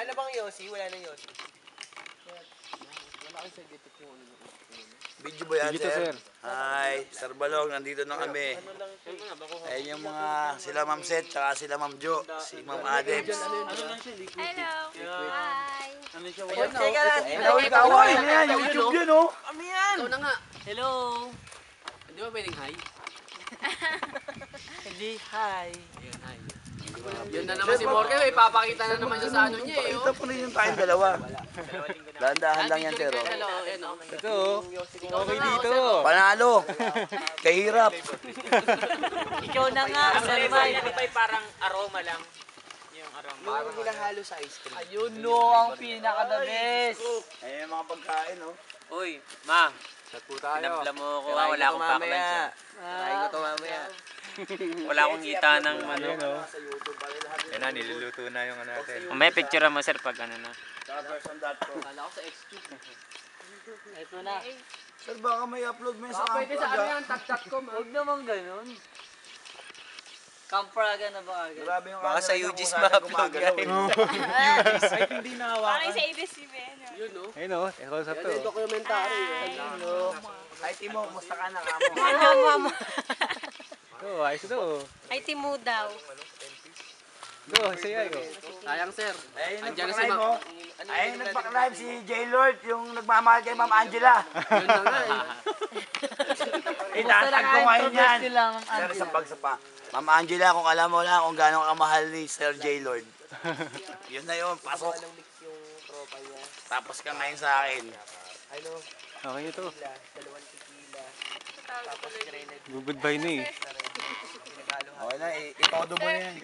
Wala na bang Yossi? Wala na Yossi. Video ba yan, sir? Hi, Sir Balong, nandito na kami. Ayun yung mga, sila Ma'am Seth, tsaka sila Ma'am Jo, si Ma'am Adebs. Hello. Hi. Teka lang. Hello, ikaw, ay, yan, YouTube yun, oh. Ikaw na nga. Hello. Hindi ba pwedeng hi? Hindi, hi. Ayun, hi. Yun na naman si Morgan, may papakita na naman siya sa ano niya eh. Ito po rin yung tayong dalawa. Dahan-dahan lang yan, sir, oh. Ito, oh. Okay dito. Panalo. Kahirap. Ikaw na nga, Sir Mike. parang aroma lang. Yung aroma. Parang hinahalo sa ice cream. Ayun no, ang pinaka-the best. Ayun yung mga pagkain, oh. Uy, ma, Chat po tayo. pinabla mo ako. Wala ko akong mamaya. pakilan Kirain ko to mamaya. Wala akong kita ng ano. Yan na, niluluto na yung ano natin. May picture mo sir pag ano na. Kala ko sa X2. Ito na. Sir, baka may upload mo yun sa Baka pwede sa ano yan, tag.com ha. Huwag naman ganun. Kampraga na ba agad? Grabe yung Baka sa UG's ma-upload yan. eh. Parang sa ABS-CBN. Yun no. Ayun o, ikaw sa Yan to. yung documentary. eh. Ay, Timo, musta ka na kamo? Ito, ayos ito. Ay, Timu daw. Ito, saya ko. Sayang sir. Ayun, Andiyan na si oh. Ayun, nagpaklive si J-Lord, yung nagmamahal kay Ma'am Angela. Yun na nga eh. Itatag ko ngayon yan. Sir, sa pagsapa. Ma'am Angela, kung alam mo lang kung gaano kamahal ni Sir J-Lord. yun na yun, pasok. yung tropa niya. Tapos ka ngayon sa akin. Ano? Okay tequila. Tapos grenade Goodbye na eh. Okay na, itodo mo na yan.